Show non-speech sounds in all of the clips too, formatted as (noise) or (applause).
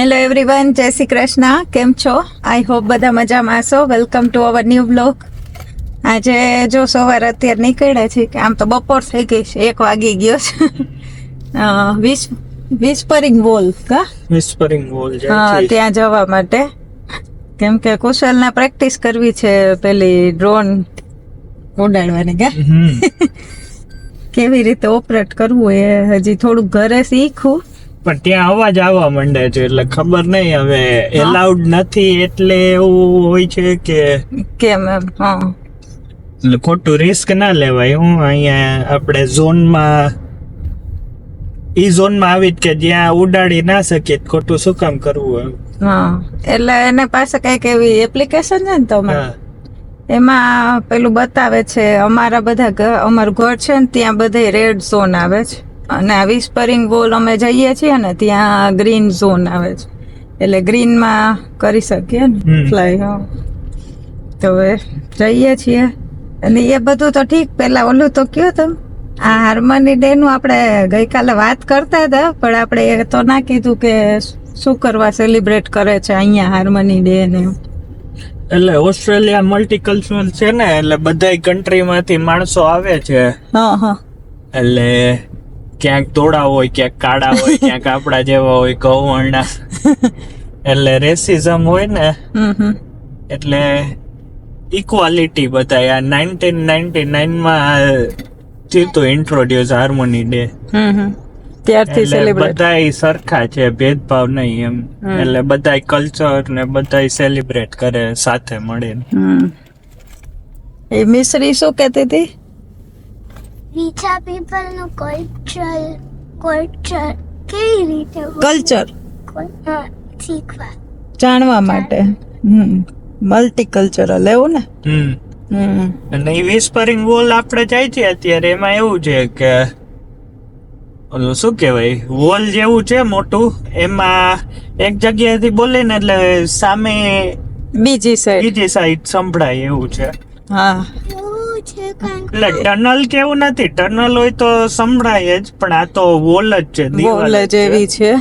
Hello everyone જય શ્રી કૃષ્ણ કેમ છો આઈ હોપ બધા મજામાં છો welcome to our new blog આજે જો સવાર અત્યારે નીકળ્યા છે કે આમ તો બપોર થઈ ગઈ છે એક વાગી ગયો છે. વિસ વિસ્પરિંગ વોલ કા વિસ્પરિંગ વોલ હા ત્યાં જવા માટે. કેમ કે કુશલને પ્રેક્ટિસ કરવી છે પેલી ડ્રોન ઉડાડવાની કા? (laughs) કેવી રીતે ઓપરેટ કરવું એ હજી થોડુંક ઘરે શીખું. પણ ત્યાં અવાજ આવવા માંડે છે એટલે ખબર નહીં હવે એલાઉડ નથી એટલે એવું હોય છે કે કેમ એમ હા. એટલે ખોટું રિસ્ક ના લેવાય હું અહીંયા આપણે ઝોનમાં ઈ ઝોનમાં આવી કે જ્યાં ઉડાડી ના શકીએ ખોટું શું કામ કરવું હા. એટલે એને પાસે કંઈક એવી એપ્લિકેશન છે ને તમે? એમાં પેલું બતાવે છે અમારા બધા અમારું ઘર છે ને ત્યાં બધે રેડ ઝોન આવે છે. અને વિસ્પરિંગ બોલ અમે જઈએ છીએ ને ત્યાં ગ્રીન ઝોન આવે છે. એટલે ગ્રીનમાં કરી શકીએ ને ફ્લાય તો હવે જઈએ છીએ. અને એ બધું તો ઠીક પેલા ઓલું તો કયો તમે? આ હાર્મની ડે નું આપણે ગઈકાલે વાત કરતા હતા પણ આપણે એ તો ના કીધું કે શું કરવા સેલિબ્રેટ કરે છે અહીંયા હાર્મની ડે ને એટલે ઓસ્ટ્રેલિયા મલ્ટીકલ્ચરલ છે ને એટલે બધા કન્ટ્રીમાંથી માણસો આવે છે. હા હા. એટલે ક્યાંક ધોળા હોય ક્યાંક કાળા હોય (laughs) ક્યાંક આપણા જેવા હોય ગૌવર્ણા. (laughs) એટલે રેસિઝમ હોય ને એટલે ઇક્વાલિટી બધા આ નાઇન્ટીન નાઇન્ટી નાઇનમાં જીતું ઇન્ટ્રોડ્યુસ હાર્મોની ડે ત્યારથી બધા સેલિબ્રેટ સરખા છે ભેદભાવ નહીં એમ. એટલે બધા કલ્ચર ને બધા સેલિબ્રેટ કરે સાથે મળીને. એ મિશ્રી શું કહેતી હતી? બીજા પીપલનું કલ્ચર કલ્ચર કેવી રીતે કલ્ચર. શીખવા. જાણવા માટે. હમ મલ્ટી કલ્ચરલ એવું ને? હમ. હમ. અને એ વિસ્પરિંગ વોલ આપણે જાય છે અત્યારે એમાં એવું છે કે ઓલું શું કહેવાય? વોલ જેવું છે મોટું એમાં એક જગ્યાએથી બોલે ને એટલે સામે બીજી સાઈડ બીજી સાઈડ સંભળાય એવું છે. હા. એવું છે એટલે ટનલ કેવું નથી? ટનલ હોય તો સંભળાય જ પણ આ તો વોલ જ છે વોલ બોલ જ એવી છે.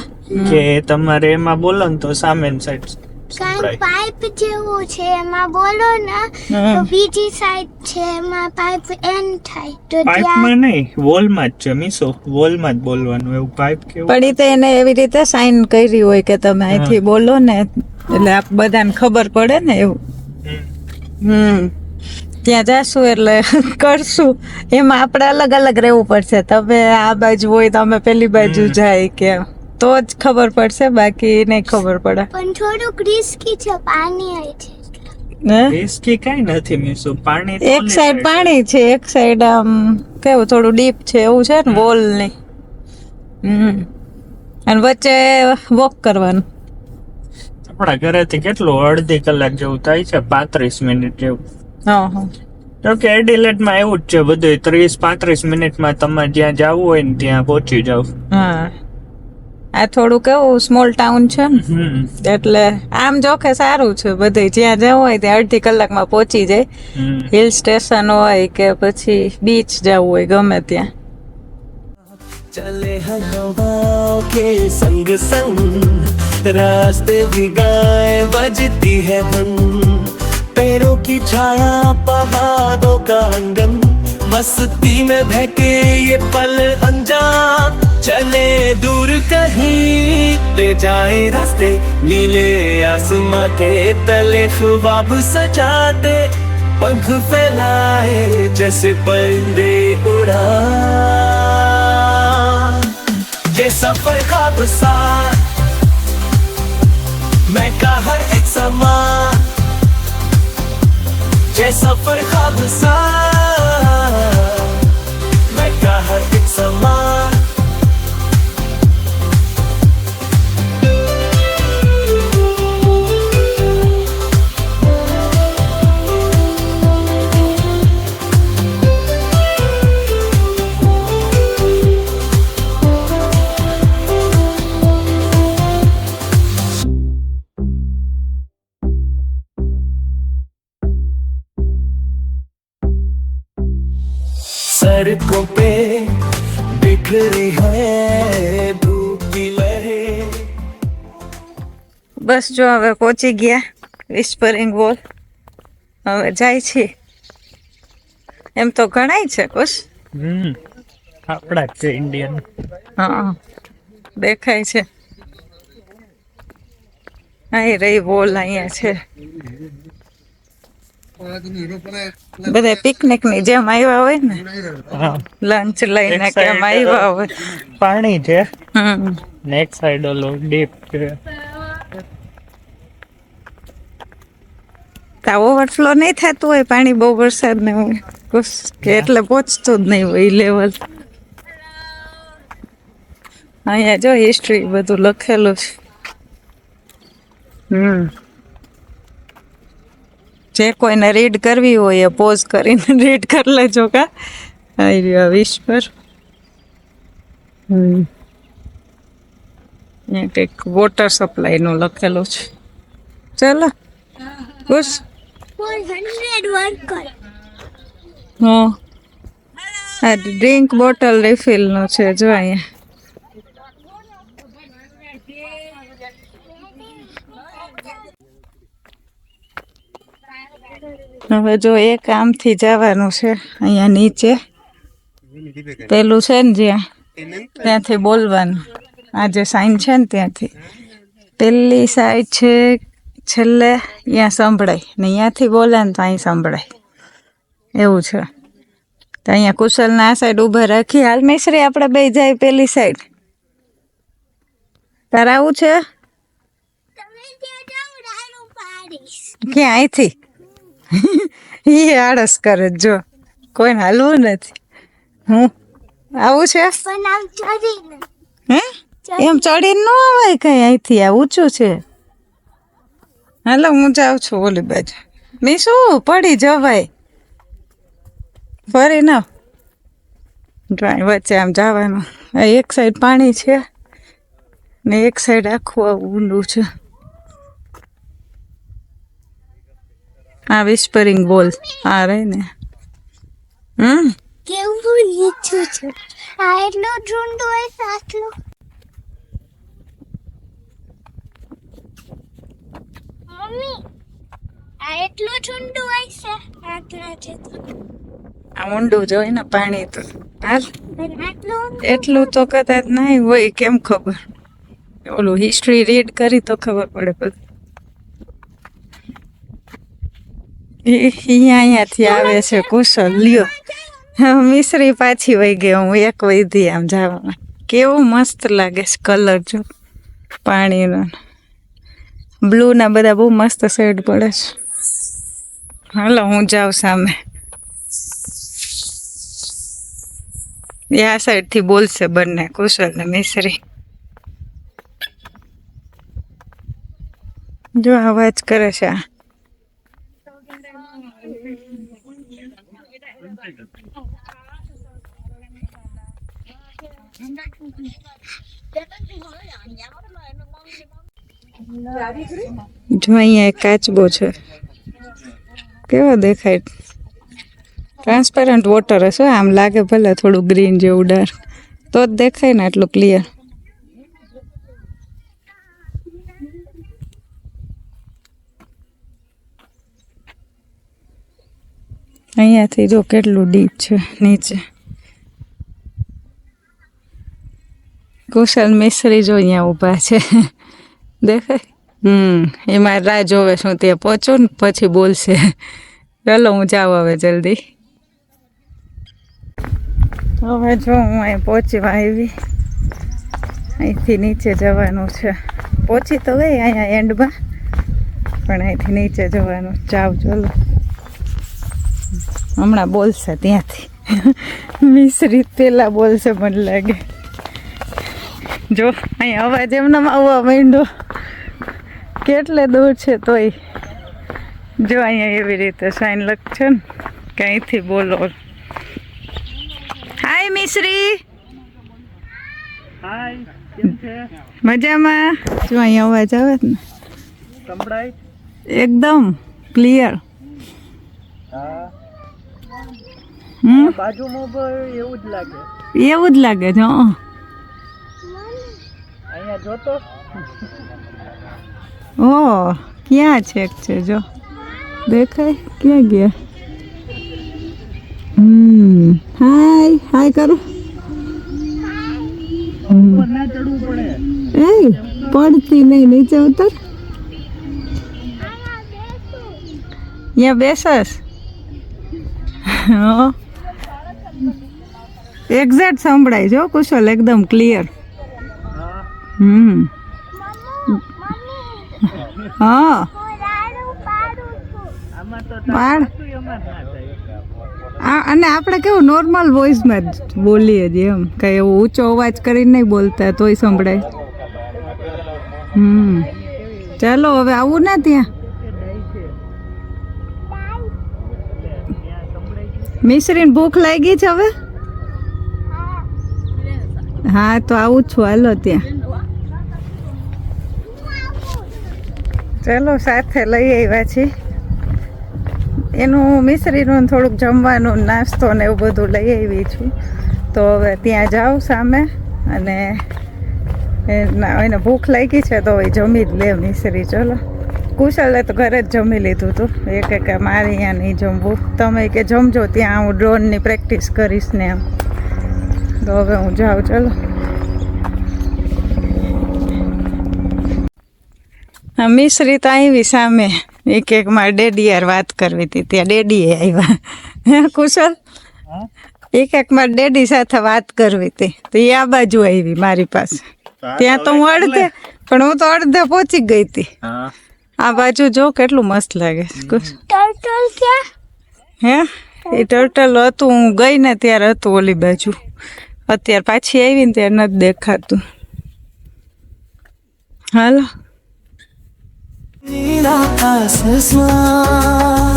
કે તમારે એમાં બોલો ને તો સામેની સાઈડ કાંઈક પાઇપ જેવું છે એમાં બોલો ને તો બીજી સાઈડ છે એમાં પાઇપ એન્ડ થાય. તો પાઇપમાં નહીં વોલમાં જ છે મીસો વોલમાં જ બોલવાનું એવું પાઇપ કેવું? પણ ઈ તો એને એવી રીતે સાઇન કરી હોય કે તમે અહીંથી બોલો ને એટલે આપ બધાને ખબર પડે ને એવું. હમ. ત્યાં જશું એટલે (laughs) કરશું. એમાં આપણે અલગ અલગ રહેવું પડશે. તમે આ બાજુ હોય તો અમે પેલી બાજુ જાય કે તો જ ખબર પડશે બાકી નહીં ખબર પડે. પણ થોડુંક રિસ્કી છે પાણી હોય છે રિસ્કી કઈ નથી મીસુ. પાણી એક સાઈડ પાણી છે એક સાઈડ આમ કેવું થોડું ડીપ છે એવું છે ને વોલની હમ. અને વચ્ચે વોક કરવાનું. આપણા ઘરેથી કેટલું અડધી કલાક જેવું થાય છે? પાંત્રીસ મિનિટ જેવું. હા કે એડિલેટમાં એવું જ છે બધું ત્રીસ પાંત્રીસ મિનિટમાં તમે જ્યાં જવું હોય ને ત્યાં પહોંચી જાવ હા. આ થોડું કેવું સ્મોલ ટાઉન છે ને. એટલે આમ જોખે સારું છે બધે જ્યાં જવું હોય ત્યાં અડધી કલાકમાં પહોંચી જાય. હિલ સ્ટેશન હોય કે પછી બીચ જવું હોય ગમે ત્યાં. ચલે હવાઓ કે સંગ સંગ. રાસ્તે ભી ગાય બજતી હે ધૂન पैरों की छाया, पहाड़ों का अंगन मस्ती में बहके ये पल अनजान चले दूर कहीं, ले जाए रास्ते, नीले आसमां के तले ख्वाब सजाते। पंख फैलाए जैसे परिंदे उड़ा ये सफ़र खाब सा मैं कहा एक समा। ये सफर खाब सा मैं कहा एक समा सड़कों पे बिखरी है धूप की लहरें બસ જો હવે પહોંચી ગયા વિસ્પરિંગ વોલ હવે જાય છે એમ તો ઘણાય છે કુશ હમ આપણા જ છે ઇન્ડિયન હા દેખાય છે અહીં રહી વોલ અહીંયા છે બધા પિકનિકની જેમ આવ્યા હોય ને? લંચ લઈને કેમ આવ્યા હોય? પાણી છે. નેક્સ્ટ સાઈડ ઓલો ડીપ છે. ઓવરફ્લો નહીં થતું હોય પાણી બહુ વરસાદ ને હોય. કે એટલે પહોંચતું જ નહીં હોય લેવલ અહીંયા જો હિસ્ટ્રી બધું લખેલું છે. હમ. જે કોઈને રીડ કરવી હોય એ પોઝ કરીને (laughs) રીડ કરી લેજો કા. આવી રહ્યો વિશ પર. કંઈક વોટર સપ્લાયનું લખેલું છે. ચાલો. ખુશ? 100 હા. ડ્રિંક બોટલ રિફિલનું છે જો અહીંયા. હવે જો એક આમથી જવાનું છે અહીંયા નીચે. પેલું છે ને જ્યાં ત્યાંથી બોલવાનું. આ જે સાઈન છે ને ત્યાંથી. પેલી સાઈડ છે છેલ્લે અહીંયા સંભળાય. ને અહીંયાથી બોલે ને તો અહીં સંભળાય. એવું છે. તો અહીંયા કુશલના આ સાઈડ ઊભા રાખી. હાલ મિશ્રી આપણે બે જાય પેલી સાઈડ તારે આવું છે? ક્યાં? અહીંથી? (laughs) એ આળસ કરે જો કોઈને હાલવું નથી. હું? આવું છે? હે? એમ ચડીને ન આવે કઈ? અહીંથી આ ઊંચું છે. હાલો હું જાઉં છું ઓલી બાજુ. મેં શું પડી જવાય. ફરી ના. વચ્ચે આમ જવાનું. એક સાઈડ પાણી છે ને એક સાઈડ આખું આવું ઊંડું છે. આ વિસ્પરિંગ બોલ. આ રહી ને. હમ? કેવું નીચું છે. આ એટલો ઝુંડ હોય છે મમ્મી આ એટલો ઝુંડ હોય છે. આટલા છે આ ઊંડું જોઈ ને પાણી તો. હાલ. એટલું તો કદાચ નહીં હોય કેમ ખબર? ઓલું હિસ્ટ્રી રીડ કરી તો ખબર પડે બધું ઈ- અહીંયા અહીંયાથી આવે છે કુશલ લ્યો. મિશ્રી પાછી વહી ગઈ, હું એક વૈધી આમ જવામાં. કેવું મસ્ત લાગે છે કલર જો, પાણીનો. બ્લુના બધા બહુ મસ્ત શેડ પડે છે. હાલો, હું જાઉં સામે. એ આ સાઈડથી બોલશે બંને કુશલ ને મિશ્રી. જો, અવાજ કરે છે આ. જો અહીંયા કાચબો છે. કેવો દેખાય? ટ્રાન્સપેરન્ટ વોટર હશે આમ લાગે ભલે થોડું ગ્રીન જેવું ડાર્ક તો જ દેખાય ને આટલું ક્લિયર અહીંયાથી જો કેટલું ડીપ છે, નીચે. કુશલ મિસ્ત્રી જો અહીંયા ઊભા છે. દેખાય? હમ, એમાં રાહ જોવે શું ત્યાં પહોંચું ને પછી બોલશે. ચલો, હું જાઉં હવે જલ્દી. હવે જો હું અહીં પહોંચવા આવી. અહીંથી નીચે જવાનું છે. પહોંચી તો ગઈ અહીંયા એન્ડમાં, પણ અહીંથી નીચે જવાનું જાવ ચલો. હમણાં બોલશે ત્યાંથી. મિશ્રી પેલા બોલશે મને લાગે. જો અહીં અવાજ એમનામાં આવવા માંડ્યો. કેટલે દૂર છે તોય. જો અહીંયા એવી રીતે સાઈન લખ છે ને કે અહીંથી બોલો. હાય મિશ્રી. મજામાં? જો અહીંયા અવાજ આવે ને. સંભળાય? એકદમ ક્લિયર હા. હમ? બાજુમાં પણ એવું જ લાગે. એવું જ લાગે છે હા. અહીંયા જોતો? ઓ ક્યાં છેક છે જો. દેખાય? ક્યાં ગયા? હમ. હાય હાય કરો. એ પડતી નહીં નીચે ઉતર. અહીંયા બેસસ. એક્ઝેક્ટ સંભળાય જો કુશલ, એકદમ ક્લિયર હમ. હા. આ, અને આપણે કેવું નોર્મલ વોઇસમાં જ બોલીએ જ એમ. કંઈ એવો ઊંચો અવાજ કરીને નહીં બોલતા, તોય સંભળાય. હમ. ચાલો, હવે આવું ના ત્યાં? મિશ્રીને ભૂખ લાગી છે હવે? હા, તો આવું છું. હાલો ત્યાં. ચાલો, સાથે લઈ આવ્યા છીએ. એનું મિશ્રીનું થોડુંક જમવાનું, નાસ્તો ને એવું બધું લઈ આવી છું. તો હવે ત્યાં જાઉં સામે અને એને ભૂખ લાગી છે તો એ જમી જ લે મિશ્રી. ચલો. કુશલે તો ઘરે જ જમી લીધું હતું એક કે મારે અહીંયા નહીં જમવું. તમે કે જમજો, ત્યાં હું ડ્રોનની પ્રેક્ટિસ કરીશ ને એમ. તો હવે હું જાઉં ચાલો. હા મિશ્રી તો આવી સામે. એક એક મારા ડેડી યાર વાત કરવી હતી ત્યાં ડેડીએ આવ્યા હે કુશલ? એક એક મારા ડેડી સાથે વાત કરવી હતી તો એ આ બાજુ આવી મારી પાસે. ત્યાં તો હું અડધે પણ હું તો અડધે પહોંચી ગઈ હતી. આ બાજુ જો કેટલું મસ્ત લાગે હે? એ ટર્ટલ હતું હું ગઈ ને ત્યારે હતું ઓલી બાજુ. અત્યારે પાછી આવી ને ત્યારે નથી દેખાતું હાલો नीला आसमान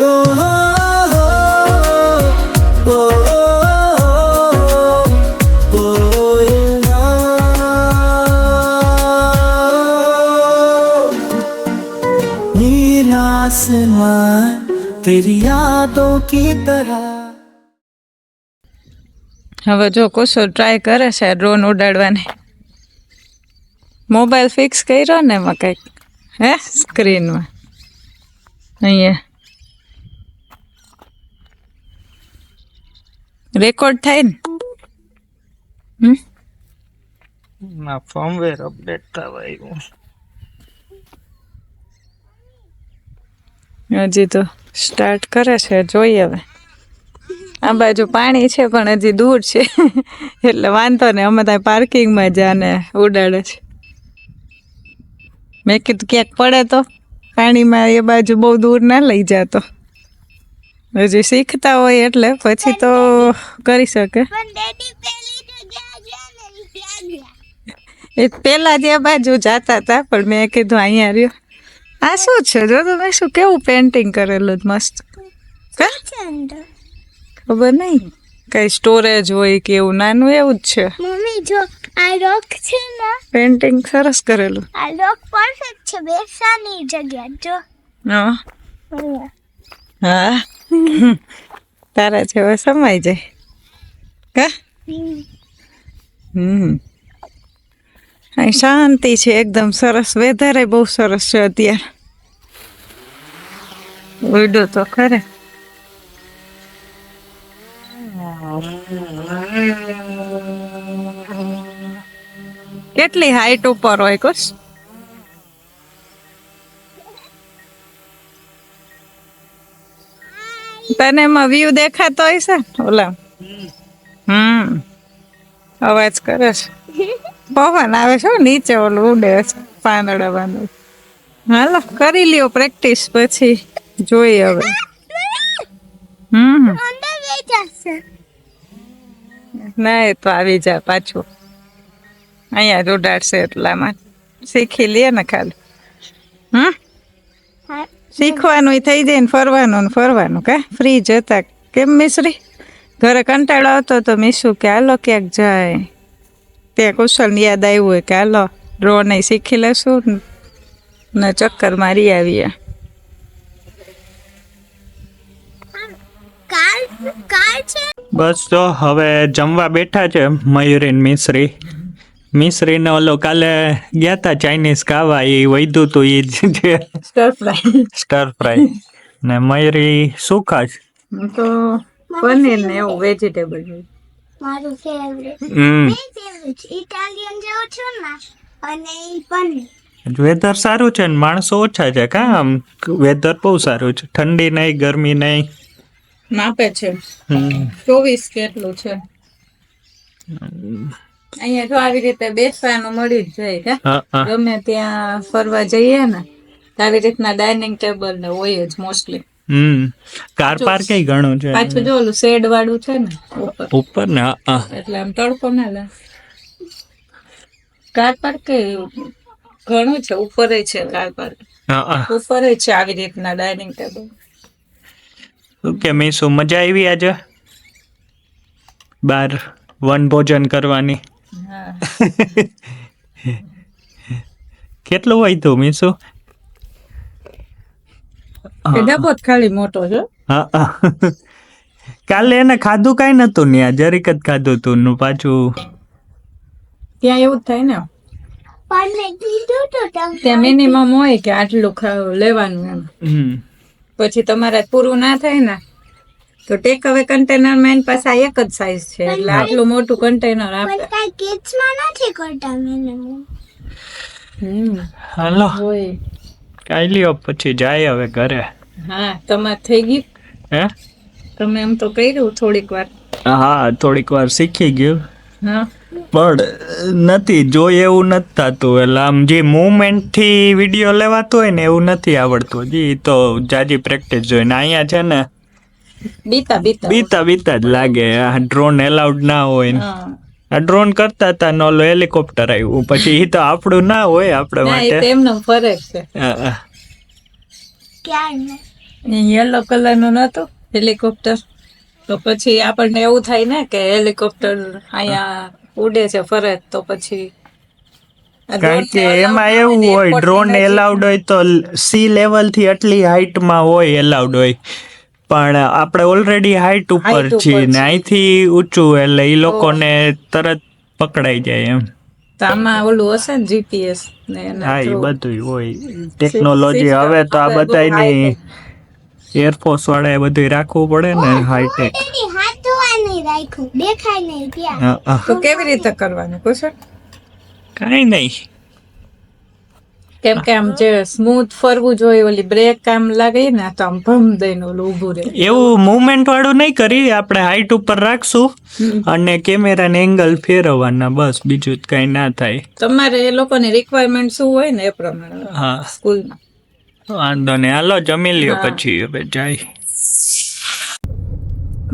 ओ हो हो ओ हो नीला आसमान तेरी यादों की तरह હવે જો કોશો ટ્રાય કરે છે ડ્રોન ઉડાડવાની. મોબાઈલ ફિક્સ કર્યો ને એમાં કંઈક હે સ્ક્રીનમાં અહીંયા. રેકોર્ડ થાય ને? ના ફોર્મવેર અપડેટ થવા આવ્યું. હજી તો સ્ટાર્ટ કરે છે જોઈએ હવે. આ બાજુ પાણી છે પણ હજી દૂર છે. એટલે વાંધો ને અમે ત્યાં પાર્કિંગમાં જાને ઉડાડે છે. મેં કીધું ક્યાંક પડે તો પાણીમાં એ બાજુ બહુ દૂર ના લઈ જાતો. હજી શીખતા હોય એટલે પછી તો કરી શકે. એ પેલા જે બાજુ જતા હતા પણ મેં કીધું અહીંયા રહ્યો. આ શું છે? જો તમે શું કેવું પેન્ટિંગ કરેલું જ મસ્ત. ખબર નહીં કઈ સ્ટોરેજ હોય કે એવું નાનું એવું જ છે. મમ્મી જો આ રોક છે ને પેન્ટિંગ સરસ કરેલું. આ રોક પરફેક્ટ છે બેસાની જગ્યા જો. હા. હા. તારા જેવા સમાઈ જાય. કા હમ. અહીં શાંતિ છે એકદમ સરસ. વેધર બહુ સરસ છે અત્યારે. ઉડો તો ખરે. કેટલી હાઈટ ઉપર હોય કુશ તને એમાં વ્યૂ દેખાતો હોય છે? ઓલા. હમ. અવાજ કરે છે. પવન આવે છે નીચે ઓલું ઉડે છે, પાંદડા બાંદડા. હાલો, કરી લ્યો પ્રેક્ટિસ પછી. જોઈએ હવે. હમ. ના એ તો આવી જા પાછું. અહીંયા જ ઉડાડશે એટલામાં. શીખી લે ને ખાલી. હમ? શીખવાનું થઈ જાય ને ફરવાનું ને ફરવાનું કા? ફ્રી જતા કેમ મિશ્રી? ઘરે કંટાળો આવતો તો મીસુ કે હાલો ક્યાંક જાય? ત્યાં કુશલ યાદ આવ્યું હોય કે હાલો ડ્રોન શીખી લેશું ને ચક્કર મારી આવીએ. કાર કાર છે? બસ તો હવે જમવા બેઠા છે મયુરીન મિશ્રી. મિશ્રીને ઓલો કાલે ગયા હતા ચાઇનીઝ ખાવા એ વૈધું તું એ જ છે. સ્ટર ફ્રાય સ્ટર ફ્રાય ને મયુરી શું ખાશ? તો પનીર ને એવું વેજીટેબલ મારું ફેવરેટ હમ. ફેવરેટ ઇટાલિયન જેવું છું ને અને પનીર. વેધર સારું છે ને? માણસો ઓછા છે કા આમ વેધર બહુ સારું છે. ઠંડી નહીં ગરમી નહીં. માપે છે. ચોવીસ કેટલું છે? અહીંયા જો આવી રીતે બેસવાનું મળી જ જાય કે ગમે ત્યાં ફરવા જઈએ ને આવી રીતના ડાઇનિંગ ટેબલ ને હોય જ મોસ્ટલી. હમ. કાર પાર્ક ઘણું છે? પાછું જો ઓલું શેડ વાળું છે ને ઉપર. ઉપર ને એટલે આમ તડકો ના લે કાર પાર્ક ઘણું છે ઉપર છે કાર પાર્ક. ઉપર છે આવી રીતના ડાઇનિંગ ટેબલ. કે મીસુ મજા આવી આજે? બાર વન ભોજન કરવાની. કેટલું હોય તું મીસુ? ડબ્બો ખાલી મોટો છે. હા કાલે એને ખાધું કઈ નતું ને જરીક જ ખાધું તું નું પાછું. ત્યાં એવું જ થાય ને. પણ મેં કીધું તો ત્યાં મિનિમમ હોય કે આટલું લેવાનું એમ. હમ. પછી તમારે પૂરું ના થાય ને તો ટેક અવે કન્ટેનરમાં એની પાસે એક જ સાઈઝ છે એટલે આટલું મોટું કન્ટેનર આપે. પણ કાંઈ કિડ્સમાં નથી કરતા મેં હમ. હાલો. કાઈ કાંઈ લ્યો પછી જાય હવે ઘરે. હા તમાર થઈ ગયું? હે? તમે એમ તો કર્યું થોડીક વાર. હા થોડીક વાર શીખી ગયું. હા. પણ નથી જોઈ એવું નથી થતું. એટલે આમ જે movement થી વીડિયો લેવાતો હોય ને એવું નથી આવડતું. હજી ઈ તો જાજી પ્રેક્ટિસ જોઈએ ને અહીંયા છે ને બીતા બીતા. બીતા બીતા જ લાગે. આ ડ્રોન એલાઉડ ના હોય ને. આ ડ્રોન કરતા હતા ને ઓલો હેલિકોપ્ટર આવ્યું. પછી એ તો આપણું ના હોય આપણે એ માટે. એમનો ફરક છે. ક્યાં યલો કલરનું નતું હેલિકોપ્ટર. તો પછી આપણને એવું થાય ને કે હેલિકોપ્ટર અહીંયા ઉડે છે ફરજ તો પછી. કારણ કે એમાં એવું હોય ડ્રોન એલાઉડ હોય તો સી લેવલથી આટલી હાઈટમાં હોય એલાઉડ હોય. પણ આપણે ઓલરેડી હાઈટ ઉપર છીએ ને. અહીંથી ઊંચું એટલે એ લોકોને તરત પકડાઈ જાય એમ. આમાં ઓલું હશે ને જીપીએસ ને હા એ બધું હોય. ટેકનોલોજી હવે તો આ બધાની એરફોર્સ વાળા એ બધું રાખવું પડે ને હાઈટેક રાખ્યું. દેખાય નહીં ત્યાં. તો કેવી રીતે કરવાનું પૂછો? કઈ નહીં. કેમ કે આમ જે સ્મૂથ ફરવું જોઈએ ઓલી બ્રેક આમ લાગે ને તો આમ ભમ દઈને ઓલું ઊભું રહે. એવું મૂવમેન્ટ વાળું નહીં કરી આપણે હાઈટ ઉપર રાખશું અને કેમેરાને એંગલ ફેરવવાના બસ બીજું જ કંઈ ના થાય. તમારે એ લોકોની રિક્વાયરમેન્ટ શું હોય ને એ પ્રમાણે હા. સ્કૂલમાં? વાંધો નહીં હાલો જમી લ્યો પછી હવે જાય.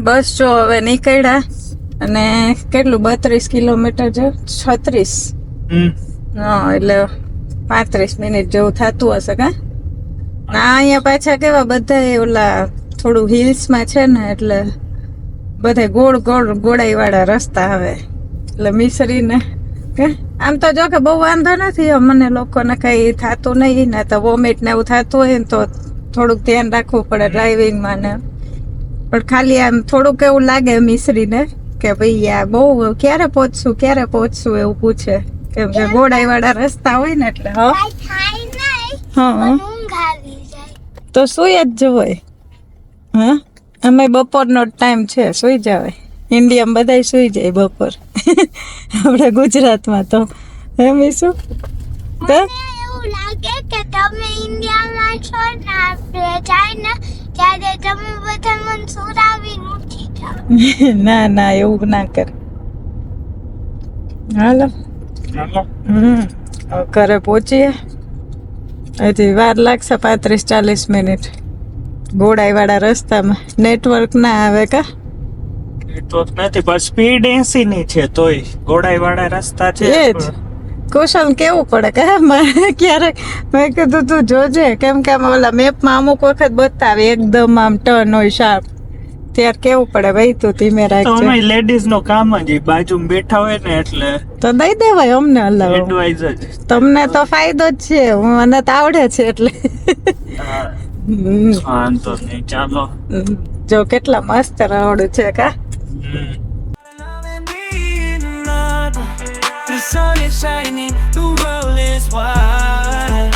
બસ જો હવે નીકળ્યા અને કેટલું બત્રીસ કિલોમીટર છે? છત્રીસ. એટલે પાંત્રીસ મિનિટ જેવું થતું હશે કા? ના અહીંયા પાછા કેવા બધા ઓલા થોડું હિલ્સમાં છે ને એટલે બધા ગોળ ગોળ ગોળાઈ વાળા રસ્તા આવે. એટલે મિસરીને કે? આમ તો જો કે બહુ વાંધો નથી મને લોકોને કઈ થતું નહીં ને તો વોમિટ ને એવું થતું હોય ને તો થોડુંક ધ્યાન રાખવું પડે ડ્રાઇવિંગમાં ને. પણ ખાલી આમ થોડુંક એવું લાગે મિસરીને કે ભાઈ આ બહુ ક્યારે પહોંચશું ક્યારે પહોંચશું એવું પૂછે. કેમ કે ગોળાઈ વાળા રસ્તા હોય ને એટલે હા. હા જાય. તો સુઈ જ જવાય. હા? અમે બપોરનો ટાઈમ છે સુઈ જવાય. ઇન્ડિયામાં બધાય સુઈ જાય બપોર. (laughs) આપણે ગુજરાતમાં તો. એમ શું તો એવું લાગે કે તમે ઇન્ડિયામાં છો ને આપણે ચાઇના ત્યારે તમે બધા મને સુરાવીને નથી જાઓ (laughs) ના ના એવું ના કર. હાલો. હમ ઘરે પહોંચીએ. હજી વાર લાગશે પાંત્રીસ ચાલીસ મિનિટ. ઘોડાઈવાળા વાળા રસ્તામાં. નેટવર્ક ના આવે કા? તો નથી પણ સ્પીડ એસી ની છે તોય. ગોળાઈ વાળા રસ્તા છે. એ જ. કુશલ કેવું પડે કે મારે ક્યારેક મેં કીધું તું જોજે કેમ કે આમાં ઓલા મેપમાં અમુક વખત બતાવે એકદમ આમ ટર્ન હોય શાર્પ ત્યારે કેવું પડે ભાઈ તું ધીમે રાખજે. અમે લેડીઝ નો કામ જ બાજુ બેઠા હોય ને એટલે તો દઈ દેવાય અમને અલગ એડવાઇઝ જ. તમને તો ફાયદો જ છે હું મને તો આવડે છે એટલે. વાંધો નહીં ચાલો. જો કેટલા મસ્ત રવડું છે કા. The sun is shining, the world is wide.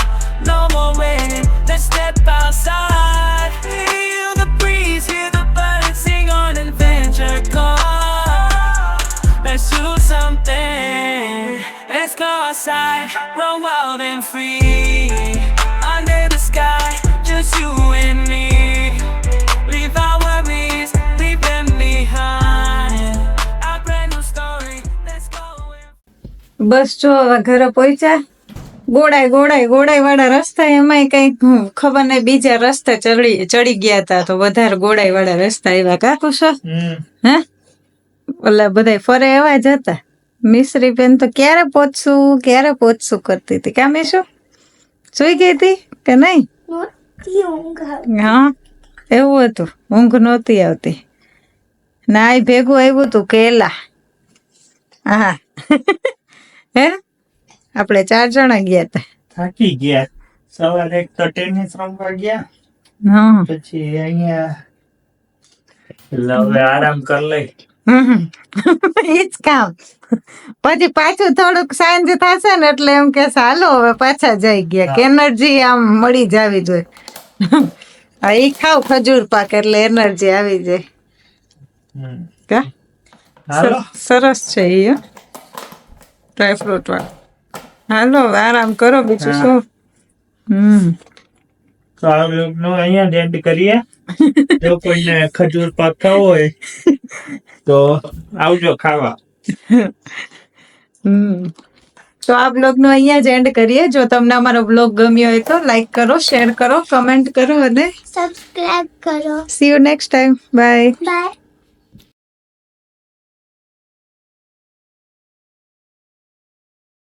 No more waiting, let's step outside. Feel the breeze, hear the birds sing on adventure call. Let's do something. Let's go outside, run wild and free. બસ જો હવે ઘરે પહોંચ્યા. ગોળાય ગોળાય ગોળાય વાળા રસ્તા એમાંય કંઈક હું ખબર નહીં બીજા રસ્તા ચડી ચડી ગયા હતા તો વધારે ગોળાય વાળા રસ્તા એવા કાકુ છો? હે? ઓલા બધા ફરે એવા જ હતા. મિશ્રી બેન તો ક્યારે પહોંચશું ક્યારે પહોંચશું કરતી હતી. કામે શું? સુઈ ગઈ હતી કે નહીં. હા એવું હતું. ઊંઘ નહોતી આવતી. ના એ ભેગું આવ્યું હતું કેલા. હા હે? આપણે ચાર જણા ગયા હતા થાકી ગયા. સવારે એક તો ટેનિસ રમવા ગયા. હા. પછી અહીંયા એટલે હવે આરામ કરી લઈ. (laughs) ઈ જ કામ. પછી પાછું થોડુંક સાંજ થશે ને એટલે એમ કે હાલો હવે પાછા જઈ ગયા. કે એનર્જી આમ મળી જાવી જોઈએ. (laughs) હા ઈ ખાવ ખજૂર પાક એટલે એનર્જી આવી જાય. સરસ છે ડ્રાય ફ્રૂટ વાળો હાલો આરામ કરો બીજું શું? હમ. તો આ નું અહીંયા એન્ડ કરીએ. જો કોઈને ખજૂર પાક ખાવો હોય તો આવજો ખાવા. હમ. તો આ બ્લોગનું અહીંયા જ એન્ડ કરીએ. જો તમને અમારો બ્લોગ ગમ્યો હોય તો લાઈક કરો શેર કરો કમેન્ટ કરો અને સબસ્ક્રાઇબ કરો. See you next time bye bye